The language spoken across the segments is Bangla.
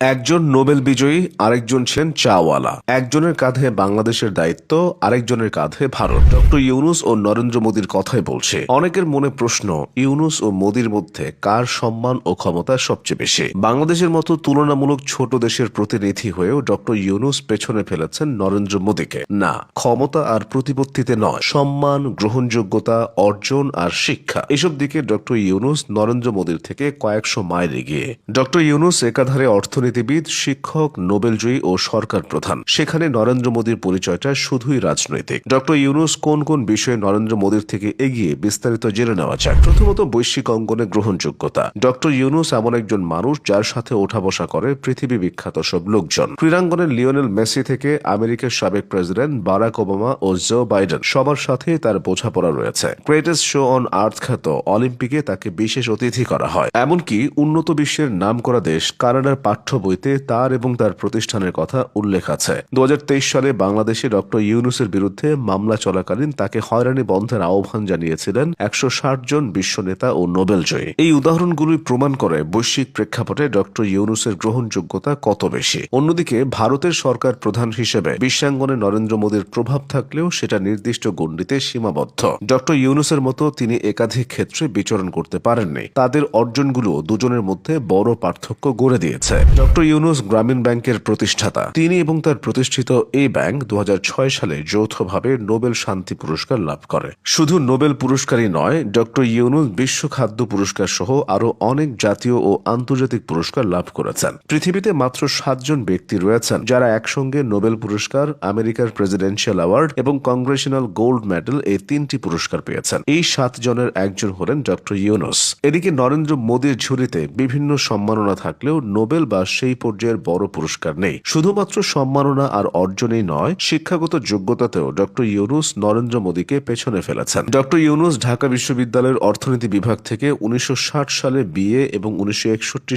একজন নোবেল বিজয়ী, আরেকজন ছিলেন চাওয়ালা। একজনের কাঁধে বাংলাদেশের দায়িত্ব, আরেকজনের কাঁধে ভারত। ডক্টর ইউনুস ও নরেন্দ্র মোদীর কথাই বলছে। অনেকের মনে প্রশ্ন, ইউনুস ও মোদীর মধ্যে কার সম্মান ও ক্ষমতা সবচেয়ে বেশি? বাংলাদেশের মতো তুলনামূলক ছোট দেশের প্রতিনিধি হয়েও ডক্টর ইউনুস পেছনে ফেলেছেন নরেন্দ্র মোদীকে। না, ক্ষমতা আর প্রতিপত্তিতে নয়। সম্মান, গ্রহণযোগ্যতা, অর্জন আর শিক্ষা। এসব দিকে ডক্টর ইউনুস নরেন্দ্র মোদীর থেকে কয়েকশো মাইল এগিয়ে। ডক্টর ইউনুস একাধারে অর্থনীতিবিদ শিক্ষক, নোবেলজয়ী ও সরকার প্রধান। সেখানে নরেন্দ্র মোদীর পরিচয়টা শুধুই রাজনৈতিক। ডক্টর ইউনুস কোন কোন বিষয়ে নরেন্দ্র মোদীর থেকে এগিয়ে বিস্তারিত জেনে নেওয়া যাক। প্রথমত বৈশ্বিক অঙ্গনে গ্রহণযোগ্যতা। ডক্টর ইউনুস এমন একজন মানুষ যার সাথে ওঠা বসা করে পৃথিবী বিখ্যাত সব লোকজন। ক্রীড়াঙ্গনের লিওনেল মেসি থেকে আমেরিকার সাবেক প্রেসিডেন্ট বারাক ওবামা ও জো বাইডেন সবার সাথে তার বোঝাপড়া রয়েছে। গ্রেটেস্ট শো অন আর্থ খ্যাত অলিম্পিকে তাকে বিশেষ অতিথি করা হয়। এমনকি উন্নত বিশ্বের নাম করা দেশ কানাডার পাঠ্য বইতে তার এবং তার প্রতিষ্ঠানের কথা উল্লেখ আছে। দু হাজার তেইশ সালে বাংলাদেশে ডক্টর ইউনুসের বিরুদ্ধে মামলা চলাকালীন তাকে হয়রানি বন্ধের আহ্বান জানিয়েছিলেন একশো ষাট জন বিশ্ব নেতা ও নোবেল জয়ী। এই উদাহরণগুলি প্রমাণ করে বৈশ্বিক প্রেক্ষাপটে ডক্টর ইউনুসের গ্রহণযোগ্যতা কত বেশি। অন্যদিকে, ভারতের সরকার প্রধান হিসেবে বিশ্বাঙ্গনে নরেন্দ্র মোদীর প্রভাব থাকলেও সেটা নির্দিষ্ট গণ্ডিতে সীমাবদ্ধ। ডক্টর ইউনুসের মতো তিনি একাধিক ক্ষেত্রে বিচরণ করতে পারেননি। তাদের অর্জনগুলো দুজনের মধ্যে বড় পার্থক্য গড়ে দিয়েছে। ডক্টর ইউনুস গ্রামীণ ব্যাংকের প্রতিষ্ঠাতা। তিনি এবং তার প্রতিষ্ঠিত এই ব্যাংক দু হাজার ছয় সালে যৌথভাবে নোবেল শান্তি পুরস্কার লাভ করে। শুধু নোবেল পুরস্কারই নয়, ডক্টর ইউনুস বিশ্ব খাদ্য পুরস্কার সহ আরও অনেক জাতীয় ও আন্তর্জাতিক পুরস্কার লাভ করেছেন। পৃথিবীতে মাত্র সাতজন ব্যক্তি রয়েছেন যারা একসঙ্গে নোবেল পুরস্কার, আমেরিকার প্রেসিডেন্সিয়াল অ্যাওয়ার্ড এবং কংগ্রেশনাল গোল্ড মেডেল এই তিনটি পুরস্কার পেয়েছেন। এই সাত জনের একজন হলেন ডক্টর ইউনুস। এদিকে নরেন্দ্র মোদীর ঝুড়িতে বিভিন্ন সম্মাননা থাকলেও নোবেল বা সেই পর্যায়ের বড় পুরস্কার নেই। শুধুমাত্র সম্মাননা আর অর্জনেই নয়, শিক্ষাগত যোগ্যতাতেও ডক্টর ইউনুস নরেন্দ্র মোদীকে পেছনে ফেলেছেন। ডক্টর ইউনুস ঢাকা বিশ্ববিদ্যালয়ের অর্থনীতি বিভাগ থেকে উনিশশো ষাট সালে বিএ এবং উনিশশো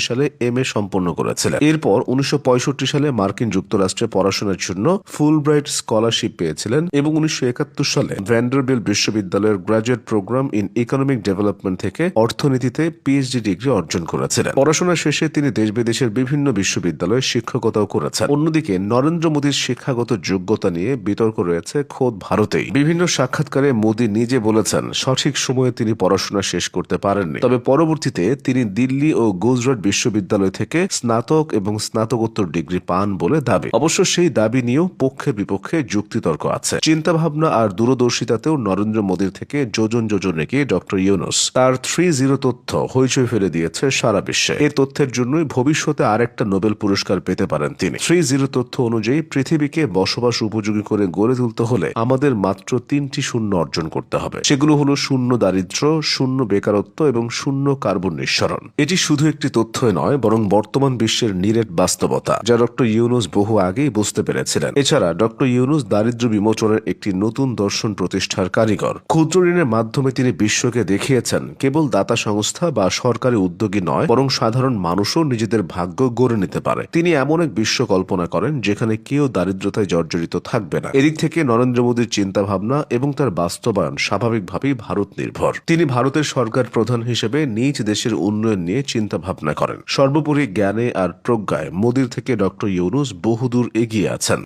সালে এম এ সম্পন্ন করেছিলেন। এরপর উনিশশো পঁয়ষট্টি সালে মার্কিন যুক্তরাষ্ট্রে পড়াশোনার জন্য ফুল ব্রাইট স্কলারশিপ পেয়েছিলেন এবং উনিশশো একাত্তর সালে ভ্যান্ডারবিল বিশ্ববিদ্যালয়ের graduate program in economic development থেকে অর্থনীতিতে পিএইচডি ডিগ্রি অর্জন করেছিলেন। পড়াশোনা শেষে তিনি দেশ বিদেশের বিভিন্ন বিশ্ববিদ্যালয়ে শিক্ষকতাও করেছেন। অন্যদিকে নরেন্দ্র মোদীর শিক্ষাগত যোগ্যতা নিয়ে বিতর্ক রয়েছে খোদ ভারতেই। বিভিন্ন সাক্ষাৎকারে মোদী নিজে বলেছেন, সঠিক সময়ে তিনি পড়াশোনা শেষ করতে পারেননি। তবে পরবর্তীতে তিনি দিল্লি ও গুজরাট বিশ্ববিদ্যালয় থেকে স্নাতক এবং স্নাতকোত্তর ডিগ্রি পান বলে দাবি। অবশ্য সেই দাবি নিয়েও পক্ষে বিপক্ষে যুক্তিতর্ক আছে। চিন্তাভাবনা আর দূরদর্শিতাতেও নরেন্দ্র মোদীর থেকে যোজন যোজন এগিয়ে ডক্টর ইউনুস তার থ্রি জিরো তথ্য হইচই ফেলে দিয়েছে সারা বিশ্বে। এই তথ্যের জন্যই ভবিষ্যতে আরেকটা নোবেল পুরস্কার পেতে পারেন তিনি। থ্রি জিরো তথ্য অনুযায়ী পৃথিবীকে বসবাস উপযোগী করে গড়ে তুলতে হলে আমাদের মাত্র তিনটি শূন্য অর্জন করতে হবে। সেগুলো হলো শূন্য দারিদ্র্য, শূন্য বেকারত্ব এবং শূন্য কার্বন নিঃসরণ। এটি শুধু একটি তথ্যই নয়, বরং বর্তমান বিশ্বের নিরেট বাস্তবতা, যা ডক্টর ইউনুস বহু আগেই বুঝতে পেরেছিলেন। এছাড়া ডক্টর ইউনুস দারিদ্র্য বিমোচনের একটি নতুন দর্শন প্রতিষ্ঠার কারিগর। ক্ষুদ্র ঋণের মাধ্যমে তিনি বিশ্বকে দেখিয়েছেন, কেবল দাতা সংস্থা বা সরকারি উদ্যোগী নয়, বরং সাধারণ মানুষও নিজেদের ভাগ্য গড়ে নিতে পারে। তিনি এমন এক বিশ্ব কল্পনা করেন, যেখানে কেউ দারিদ্রতায় জর্জরিত থাকবে না। এদিক থেকে নরেন্দ্র মোদীর চিন্তা ভাবনা এবং তার বাস্তবায়ন স্বাভাবিকভাবেই ভারত নির্ভর। তিনি ভারতের সরকার প্রধান হিসেবে নিজ দেশের উন্নয়ন নিয়ে চিন্তা ভাবনা করেন। সর্বোপরি জ্ঞানে আর প্রজ্ঞায় মোদীর থেকে ডক্টর ইউনুস বহুদূর এগিয়ে আছেন।